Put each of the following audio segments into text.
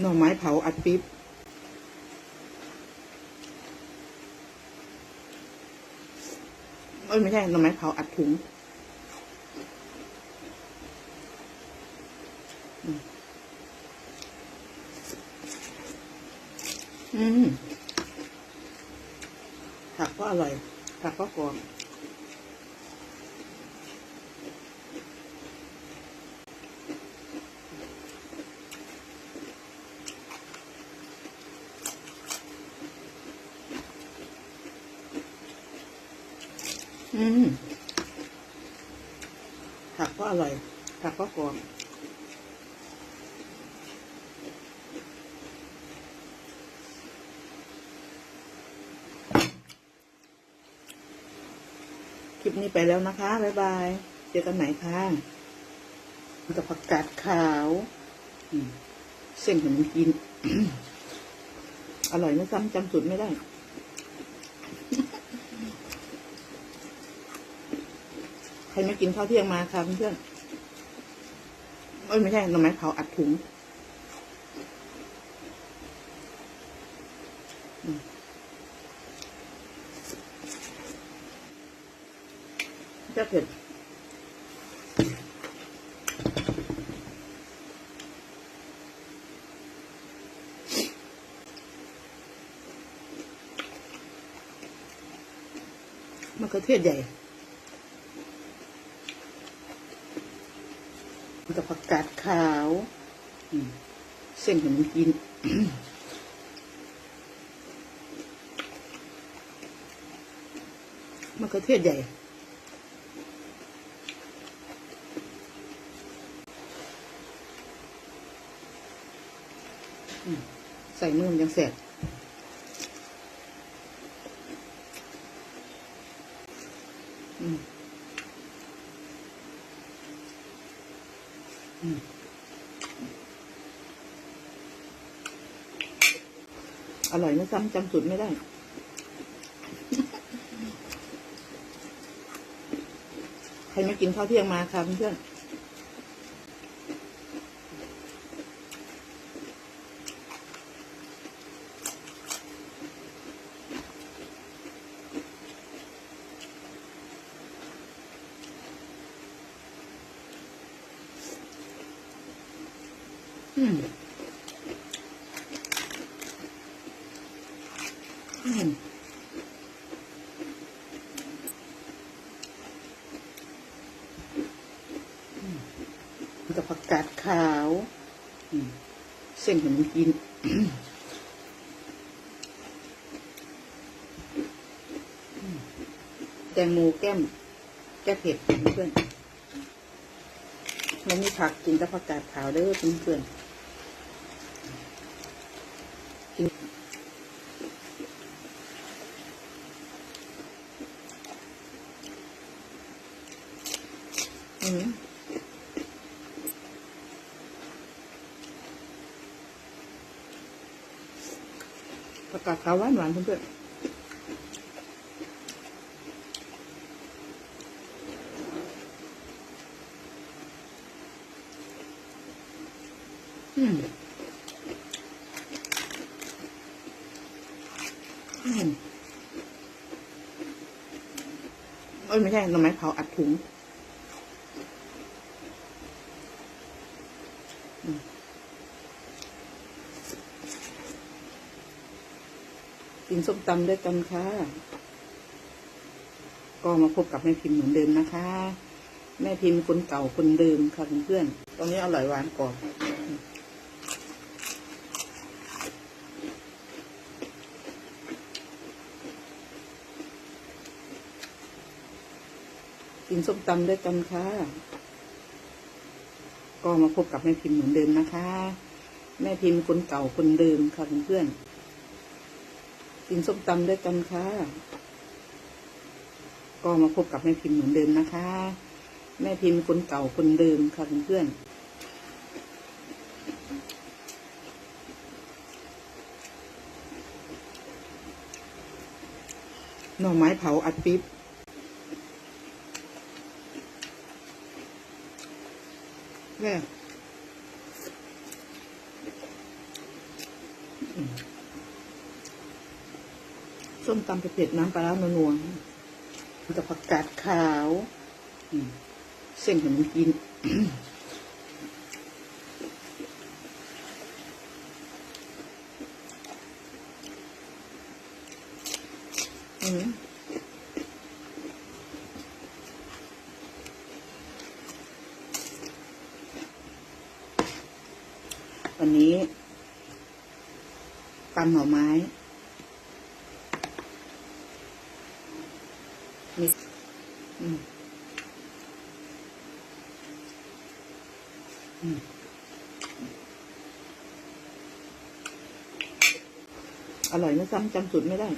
หน่อไม้เผาอัดปิ๊บเอ้ยไม่ใช่หน่อไม้เผาอัดถุงอืมผักก็อร่อยผักก็กรอบ อืมผักก็อร่อยผักก็กรอบคลิปนี้ไปแล้วนะคะ บ๊ายบาย เจอกันใหม่ค่ะกับผักกาดขาวเส้นขนมจีนอร่อยนะซ้ำจำสูตรไม่ได้ ใค รไม่กินข้าวเที่ยงมาค่ะเพื่อนเอ้ยไม่ใช่หน่อไม้เผาอัดถุงจะเผ็ดมะเขือเทศใหญ่ กับผักกาดขาวอืมเส้นขนมจีนมะเขือเทศใหญ่ใส่มือมันยังแสบอืมอ ร่อยนะซ้ำจำสูตรไม่ได้ ใครไม่กินข้าวเที่ยงมาค่ะเพื่อนอืม อืมอืมกับผักกาดขาวอืมเส้นขนมจีนอืมแตงโมแก้ม แก้เผ็ดเพื่อนมันมีผักกินกับผักกาดขาวเด้อเพื่อนๆกินอืม ผักกาดขาวหวานหวานเพื่อนๆอืมอืมเอ้ยไม่ใช่หน่อไม้เผาอัดถุง กินส้มตำด้วยกันค่ะ ก็มาพบกับแม่พิมพ์เหมือนเดิมนะคะ แม่พิมพ์คนเก่าคนเดิมค่ะเพื่อนๆตรงนี้อร่อยหวานกรอบกินส้มตำด้วยกันค่ะ ก็มาพบกับแม่พิมพ์เหมือนเดิมนะคะ แม่พิมพ์คนเก่าคนเดิมค่ะเพื่อนๆ กินส้มตำด้วยกันค่ะ ก็มาพบกับแม่พิมพ์เหมือนเดิมนะคะ แม่พิมพ์คนเก่าคนเดิมค่ะเพื่อนหน่อไม้เผาอัดปิ๊บแม่ ส้มตำเผ็ดๆน้ำปลาร้านัวๆกับผักกาดขาวเส้นขนมจีนอืมวันนี้ตำหน่อไม้อืม อร่อยนะซ้ำจำสูตรไม่ได้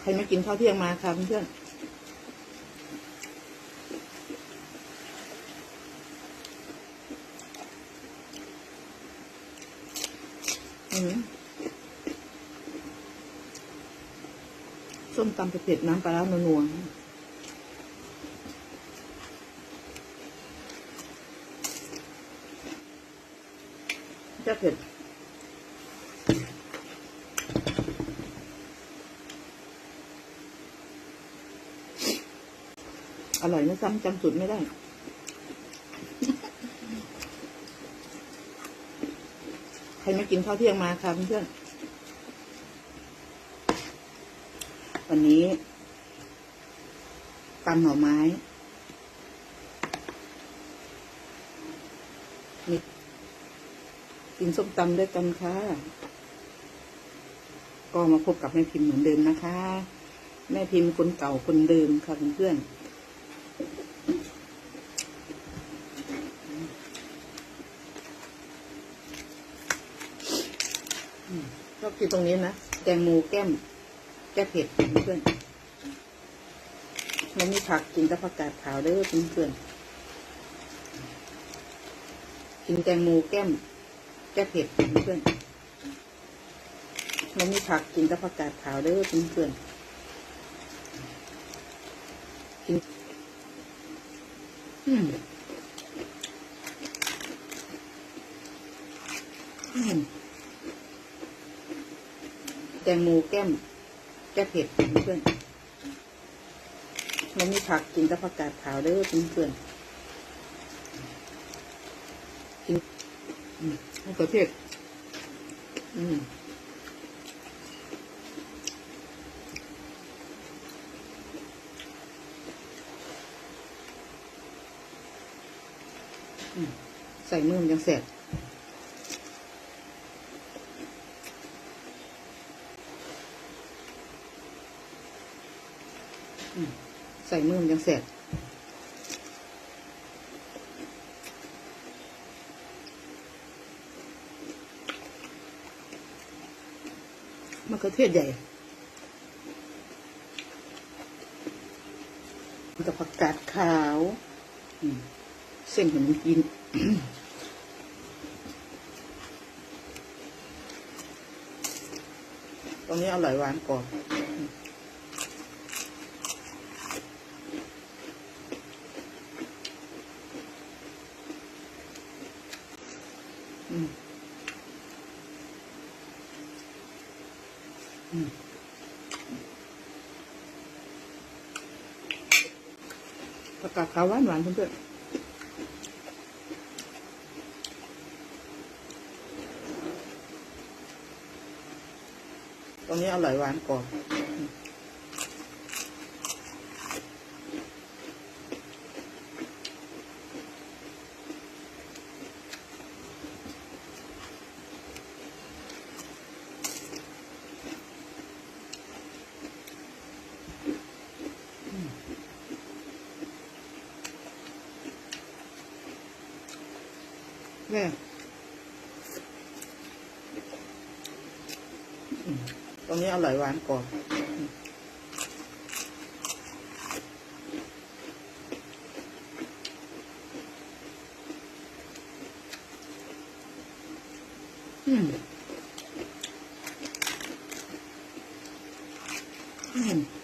ใครไม่กินข้าวเที่ยงมาค่ะเพื่อนส้มตำเผ็ดน้ำปลาร้านัวๆ จะเผ็ดอร่อยนะซ้ำจำสูตรไม่ได้ใครไม่กินข้าวเที่ยงมาค่ะเพื่อนวันนี้ตำหน่อไม้ กินส้มตำด้วยกันค่ะ ก็มาพบกับแม่พิมพ์เหมือนเดิมนะคะ แม่พิมพ์คนเก่าคนเดิมค่ะเพื่อนๆชอบกินตรงนี้นะ แตงโมแก้ม แก้เผ็ดเพื่อนมันมีผักกินกับผักกาดขาวเด้อเพื่อนกินแตงโมแก้ม แก้เผ็ดเพื่อนมันมีผักกินกับผักกาดขาวเด้อเพื่อนกินอืมอืมแตงโมแก้มแก้เผ็ดเพื่อนมันมีผักกินกับผักกาดขาวเด้อเพื่อนกินอืม มะเขือเทศ อืมใส่มือมันยังแสบใส่มือมันยังแสบมะเขือเทศใหญ่กับผักกาดขาวอืมเส้นขนมจีนตรงนี้อร่อยหวานก่อน อืมอืม ผักกาดขาวหวานหวานเพื่อนตรงนี้อร่อยหวานก่อน แม่อืมตรงนี้อร่อยหวานก่อนอืมอืมอืม